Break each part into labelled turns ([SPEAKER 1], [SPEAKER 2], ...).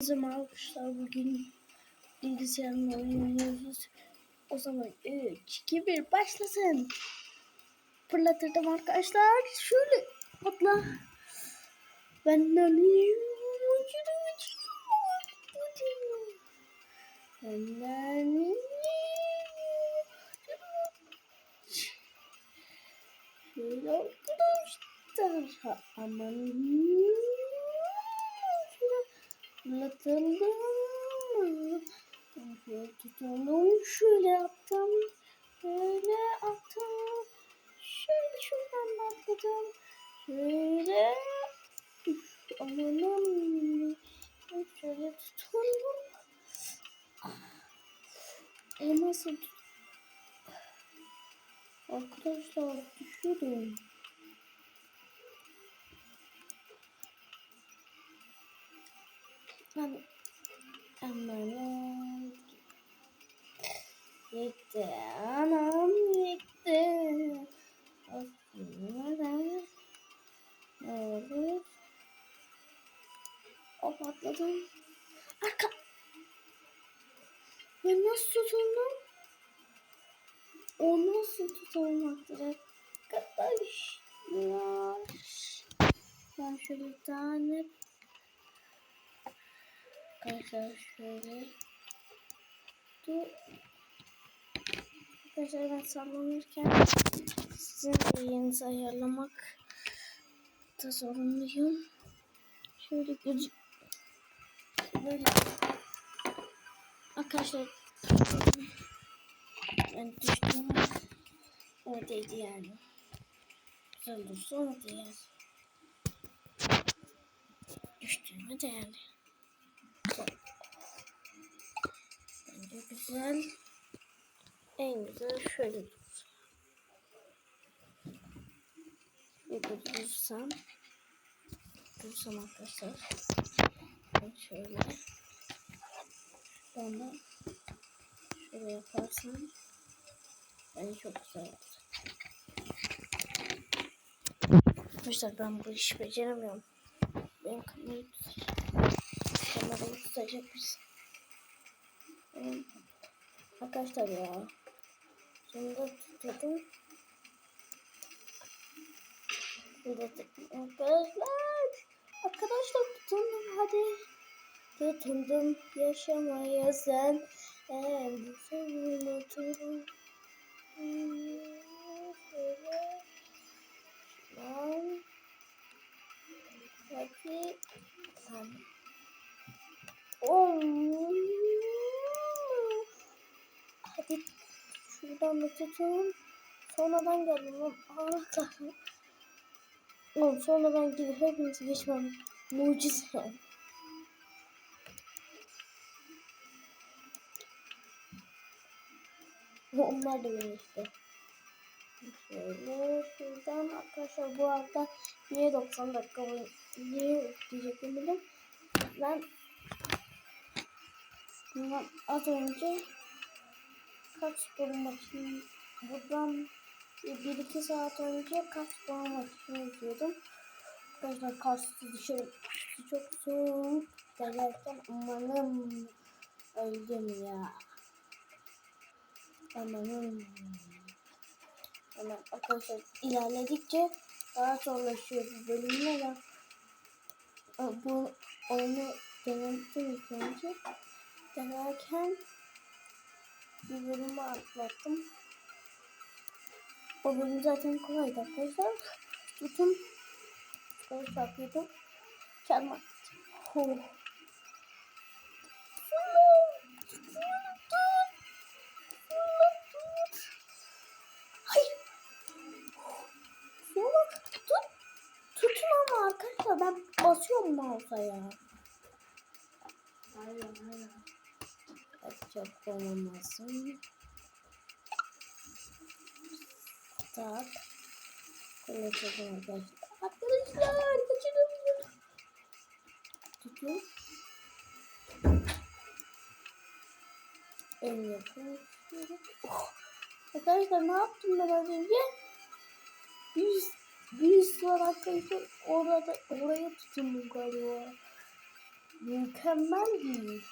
[SPEAKER 1] Bizim arkadaşlar bugün bilgisayarla oynuyoruz. O zaman 3, 2, 1 başlasın. Fırlatırdım arkadaşlar. Şöyle atla. Ben. Benden Şöyle arkadaşlar. Aman. Fırlatıldım. Şöyle tutalım. Şöyle attım. Şöyle attım. Şöyle şuradan da atladım. Şöyle. Amanım. Şöyle tutalım. E nasıl tut- Arkadaşlar düşüyorum. Ben amanım. Gitti anam gitti. Aslında ne olur? Hop atladım. Arka. Ben nasıl tutundum? O nasıl tutulmaktır arkadaşlar? Ben şöyle bir tane Arkadaşlar şöyle Dur. Arkadaşlar ben sallanırken sizin yerinizi ayarlamak da zorunluyum. Şöyle gözü böyle Arkadaşlar ben düştüm oradaydı yani. Güzel dursa orada yani. Düştüğüme değerli. Bence güzel. En güzel şöyle. Bir de dursam. Dursam arkadaşlar. Şöyle. Sonra şöyle yaparsam bence çok güzel oldu. Arkadaşlar ben bu işi beceremiyorum. Benim kamerayı kamerayı tutacak birisi. Benim- Arkadaşlar ya. Şimdi tutuyordum. Tuttum. Arkadaşlar. Arkadaşlar tutundum hadi. Tutundum yaşamaya sen. En güzel oturum. Şöyle. Lan. Hadi. Lan. Oh. Hadi şuradan da tutun. Sonradan geldim. lan. Allah kahretsin. Oğlum sonradan gidip hepinizi geçmem. Mucize. Onlar da benim işte. Şöyle şuradan arkadaşlar bu arada niye 90 dakika niye diyecektim bildim. Ben bundan az önce kaç spor maçını buradan bir iki saat önce kaç spor maçını izliyordum. Arkadaşlar karşısı dışarı çok soğuk. Derlerken amanım öldüm ya. Amanım. Hemen arkadaşlar ilerledikçe daha zorlaşıyor bu bölümler. Ben bu oyunu denedim ilk önce. Denerken bir bölümü atlattım. O bölüm zaten kolaydı arkadaşlar. Tutun. Böyle çarpıyordum. Ama arkadaşlar ben basıyorum mouse'a ya.
[SPEAKER 2] Hayır, hayır.
[SPEAKER 1] Çok olmasın. Tak. Konuşalım arkadaşlar. Arkadaşlar kaçırdım. Tutun. En yakın. Oh. Arkadaşlar ne yaptım ben az önce? Yüz, yüz var arkadaşlar. Orada, oraya tutundum galiba. mükemmel değil.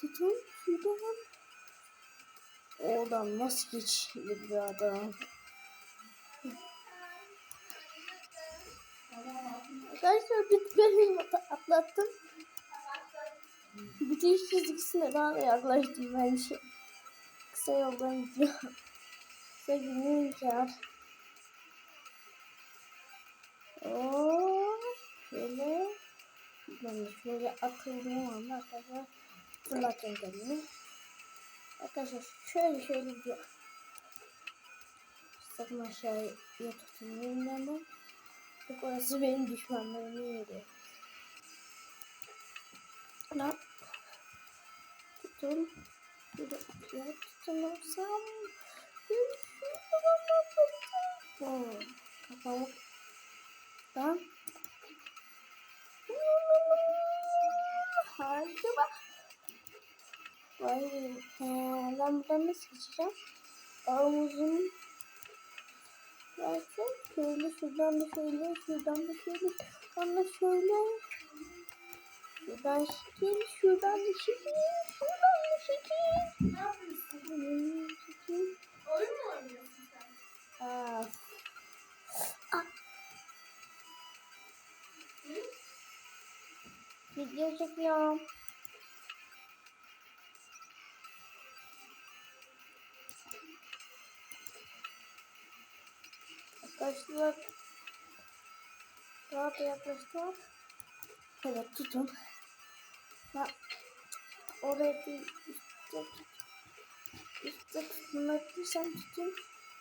[SPEAKER 1] Tutun şuradan. Oradan nasıl geçilir bir adam? Arkadaşlar bölüm atlattım. Bitiş çizgisine daha da yaklaştım bence. Kısa yoldan gidiyor. Kısa günün şöyle atıldığım anda arkadaşlar fırlatacağım kendimi. Arkadaşlar şöyle şöyle gidiyor. Sakın aşağıya tutmayın ama. Yok orası benim düşmanlarımın yeri. Lan. Tutun. Bir de ya tutunursam. Kafamı. Harika bak. Vay be. Ben buradan nasıl geçeceğim? Omuzum. Belki şöyle şuradan da şöyle şuradan da şöyle şuradan da şöyle. Şuradan şekil, şuradan da şekil, şuradan da şekil. Video çekiyorum. Arkadaşlar daha da yaklaştık. Evet tutun. Ha, oraya bir üstte üstte tutmak sen tutun.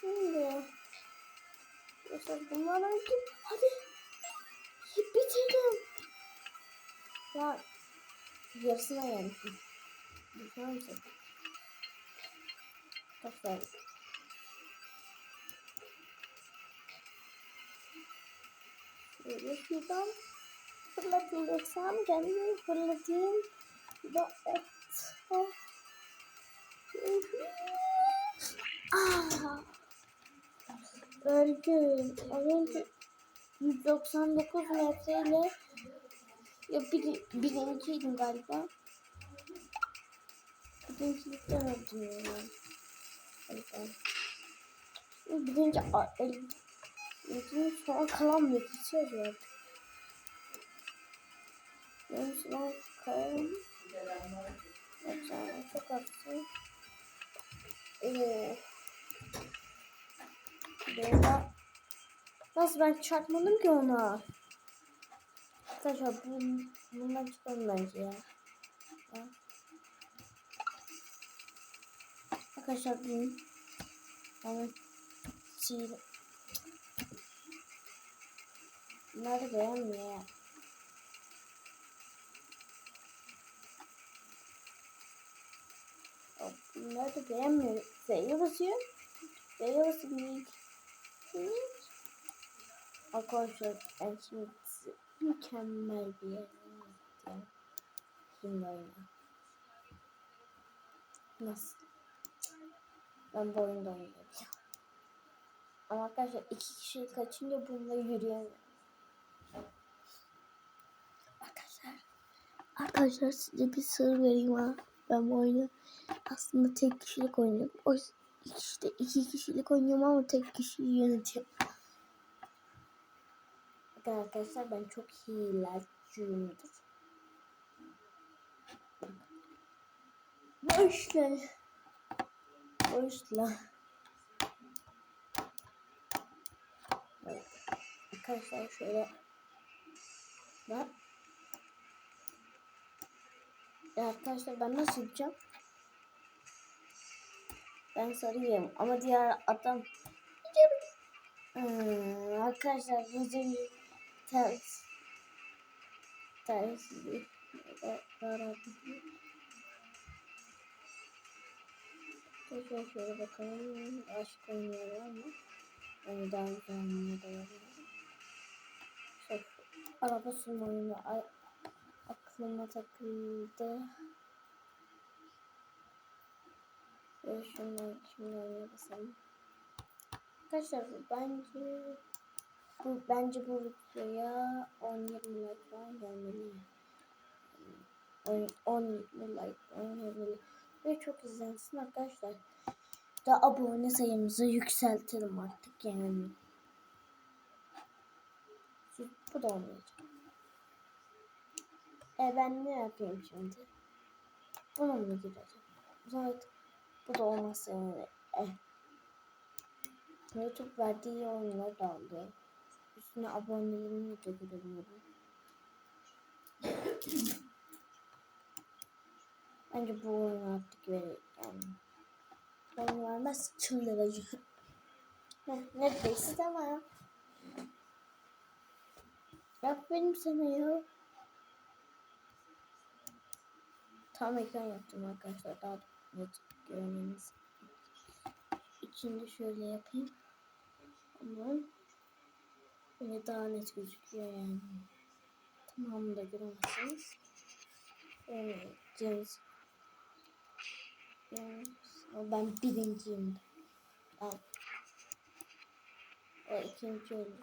[SPEAKER 1] Şimdi. Mesela bunlar önce hadi. Bitirdim. Ya yarısına gelmişim. Düşünür müsün? Tasarım. Şöyle şuradan fırlatayım desem kendimi fırlatayım. Da. Oh. Ah. Öldüm. Az önce 199 metreyle ya bir, birinciydim galiba. Birincilikten öldüm yani. Evet. Birinci el, Bütün sonra kalan müthiş yazıyor. Benim sonra kalan Mesela çok arttı. Böyle Nasıl ben çarpmadım ki ona? Arkadaşlar bu, bundan çıkalım bence ya. ya. Arkadaşlar dün yani sihir Bunları beğenmiyor ya. Bunları da beğenmiyor. Z'ye basıyor. Z'ye basıyor. Arkadaşlar ben şimdi size mükemmel bir yer anlatacağım. Şimdi oyna. Nasıl? Ben bu oyunda oynayacağım. Ama arkadaşlar iki kişi kaçınca bununla yürüyemiyorum. Arkadaşlar. Arkadaşlar size bir sır vereyim ha. Ben bu oyunu aslında tek kişilik oynuyorum. O işte iki kişilik oynuyorum ama tek kişiyi yönetiyorum. Arkadaşlar ben çok hilacıyımdır. Başla. Başla. Evet. Arkadaşlar şöyle ya arkadaşlar ben nasıl yapacağım? Ben sarıyım ama diğer adam Hmm, arkadaşlar bizim ters ters Şöyle şöyle bakalım. Aşk oynuyor ama. Yani daha güzel oynuyor da olabilir. Şey, araba sürme oyunu aklıma takıldı. Şöyle şundan şimdi oynaya basalım. Arkadaşlar bence bu bence bu videoya 10 20 like falan gelmeli. 10 10 20 like 10 20 like ve çok izlensin arkadaşlar. Da abone sayımızı yükseltelim artık yani. Bu da olmayacak. E ben ne yapayım şimdi? Buna mı gireceğim? Zaten bu da olmazsa yani. Eh. YouTube verdiği oyunlar da aldı. Üstüne abonelerimi de göremiyorum. Bence bu oyunu artık verir. Yani. Oyun vermez çıldıracağım. Neredeyse ama ya. Yap benim sana ya. Tam ekran yaptım arkadaşlar. Daha net görmeniz. İçinde şöyle yapayım. Ama böyle daha net gözüküyor yani. Tamamını da göremezsiniz. Böyle James. James. Ama Ben birinciyim. Ben. O ikinci oldu.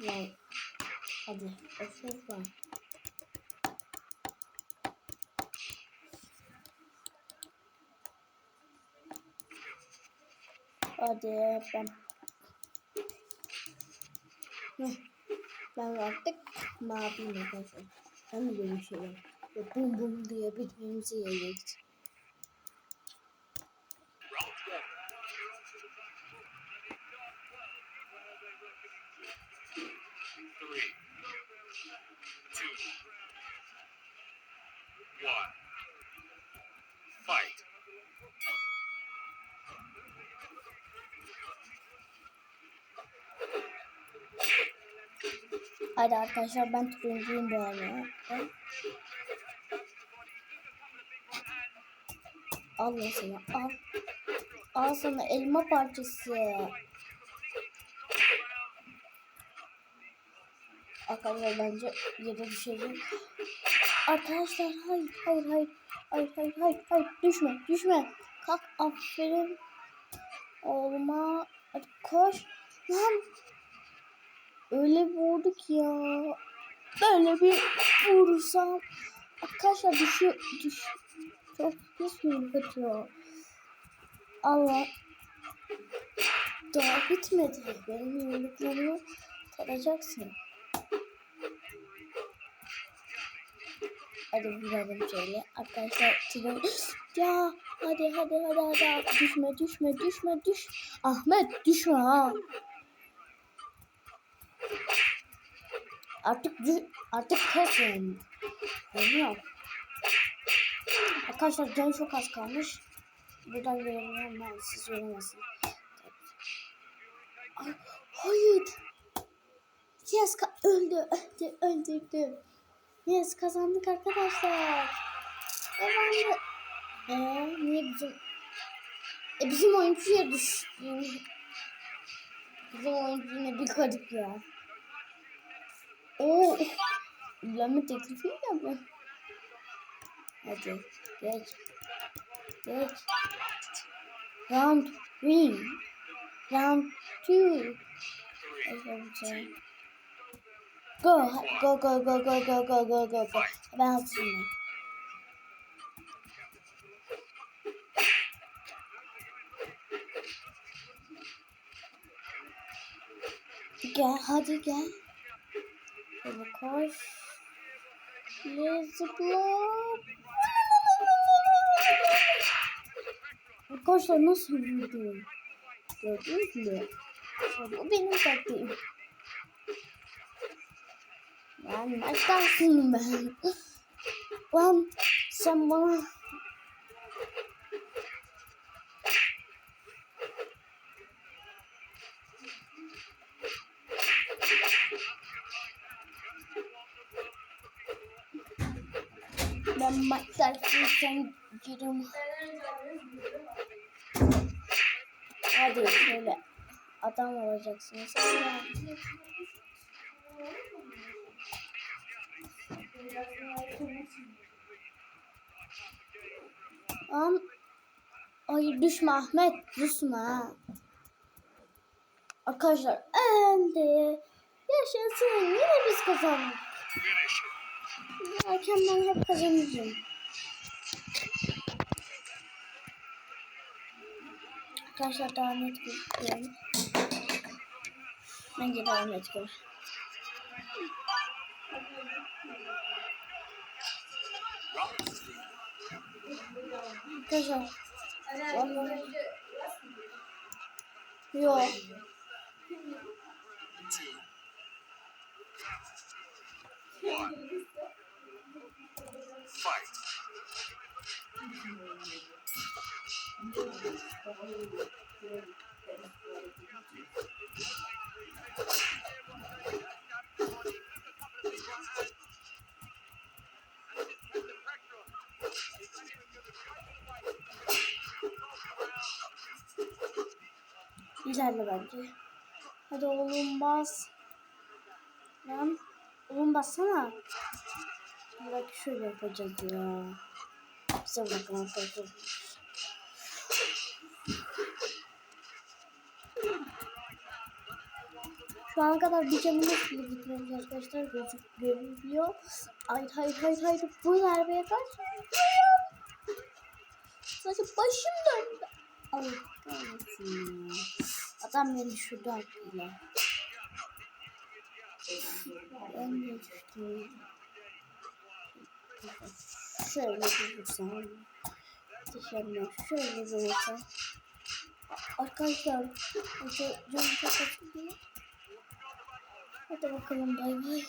[SPEAKER 1] Yani. Hadi. Of var. Hadi ben. Ben artık maviyim arkadaşlar. Ben de böyle bir şey. Ve bum bum diye birbirimizi yayıyoruz.
[SPEAKER 3] three, two, one. Fight.
[SPEAKER 1] Hadi arkadaşlar ben turuncuyum bu arada. Al sana al. Al sana elma parçası. Arkadaşlar bence yere düşecek. Arkadaşlar hayır hayır hayır. Hayır hayır hayır hayır düşme düşme. Kalk aferin. Olma. Hadi koş. Lan. Öyle bir vurdu ki ya. Böyle bir vurursam. Arkadaşlar düşüyor. Düş. Çok pis bir kaçıyor. Allah. Daha bitmedi. Benim yumruklarımı taracaksın. Hadi vuralım şöyle. Arkadaşlar tırın... Ya hadi hadi hadi hadi. Düşme düşme düşme düş. Ahmet düşme ha. Artık artık yani. Geliyor. Arkadaşlar can çok az kalmış. Buradan göremiyorum ben siz göremezsiniz. Ay, hayır. Yes öldü öldü öldürdüm. Yes kazandık arkadaşlar. Kazandık. Eee niye bizim e, bizim oyuncuya düştü. Bizim oyuncu yine bir garip ya. Oo. Evlenme teklifi mi yapıyor? Hadi geç. Geç. Round three. Round two.
[SPEAKER 3] Three,
[SPEAKER 1] Go, go, go, go, go, go, go, go, go, go. Ben hazırım. Gel, hadi gel. Ele corre. Arkadaşlar nasıl bir video? Gördünüz mü? Bu benim taktiğim. Yani başkansın ben. Lan sen bana sen girim. Hadi şöyle adam olacaksınız. Am Hayır düşme Ahmet. Düşme. Arkadaşlar endi. Yaşasın. Yine biz kazandık. Erken ben hep kazanacağım. Arkadaşlar daha net gözüküyor. Bence daha net gör. Arkadaşlar yok.
[SPEAKER 3] Fight.
[SPEAKER 1] İlerle bence. Hadi oğlum bas. Lan oğlum bassana. Bak şöyle yapacağız ya. Bize bakın arkadaşlar. Şu ana kadar bir canımız bile gitmemiş arkadaşlar. Gözük görülüyor. Hayır hayır hayır hayır. Bu darbeye karşı. Sadece başım döndü. Allah. Adam beni düşürdü aklıyla. Ben de düştüm. Şöyle bir vursam. Dışarıdan şöyle bir vursam. Arkadaşlar, ca- canım çok acıdı. Hadi bakalım bay bay.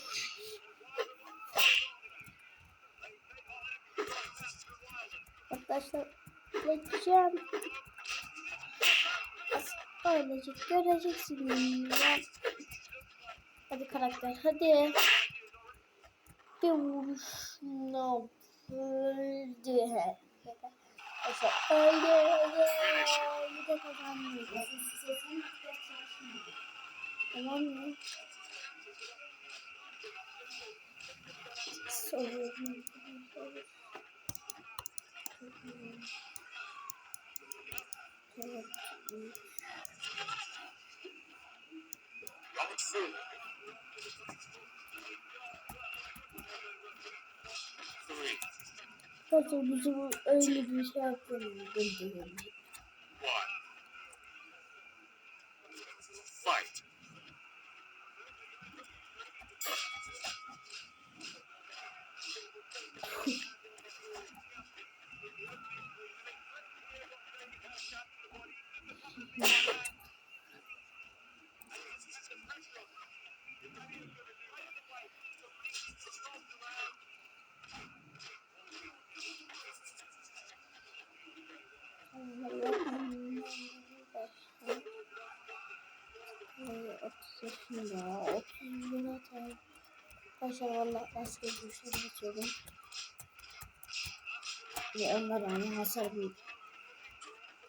[SPEAKER 1] Arkadaşlar, geçeceğim. Böylece göreceksiniz. Hadi karakter hadi. Bir vuruşla öldü. Mesela öldü. Bir de. Tamam mı?
[SPEAKER 3] Three.
[SPEAKER 1] Zaten bizim öyle bir şey yapmamız Otuz yaşında, otuz lira tabii. Arkadaşlar valla asker güçleri atıyorum. Ve onlar yani hasar büyük.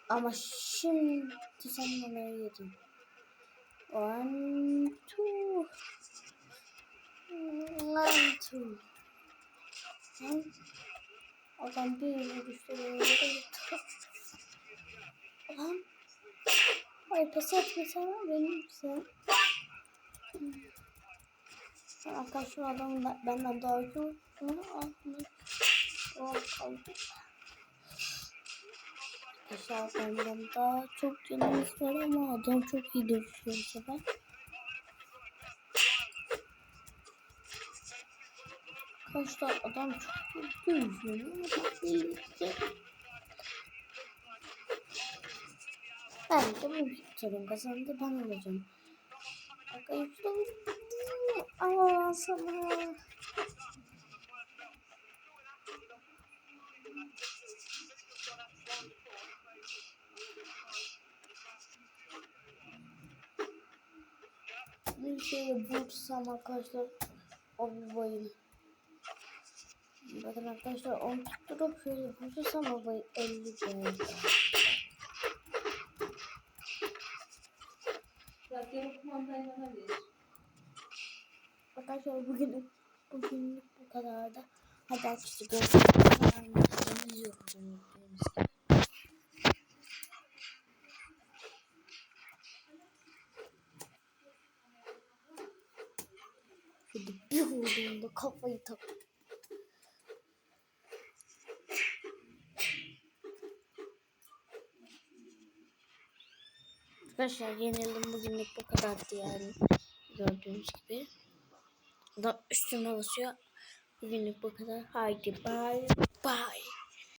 [SPEAKER 1] Ama şimdi bana yedin. One, two. One, two. Lan. Adam bir yere düştü. Lan. Ay pes etme sana benim sen. Arkadaşlar adam da- benden daha iyi olduğunu aldın. O benden daha çok canımız var ama adam çok iyi dövüşüyor bu sefer. Arkadaşlar adam çok iyi dövüşüyor ama çok birlikte. Ben de bu turun kazandı ben olacağım. Arkadaşlar ama sana bir şeye vursam arkadaşlar o bir bayım. Bakın arkadaşlar onu tutturup şöyle vurursam o bayı 50 bayım.
[SPEAKER 2] Rastgele.
[SPEAKER 1] Arkadaşlar bugün bugün bu kadar da haber sigorta kanalımızı yorumluyoruz. Şurada bir vurduğumda kafayı takıp Arkadaşlar yenildim bugünlük bu kadardı yani. Gördüğünüz gibi. Da üstüme basıyor. Bugünlük bu kadar. Haydi bye bye.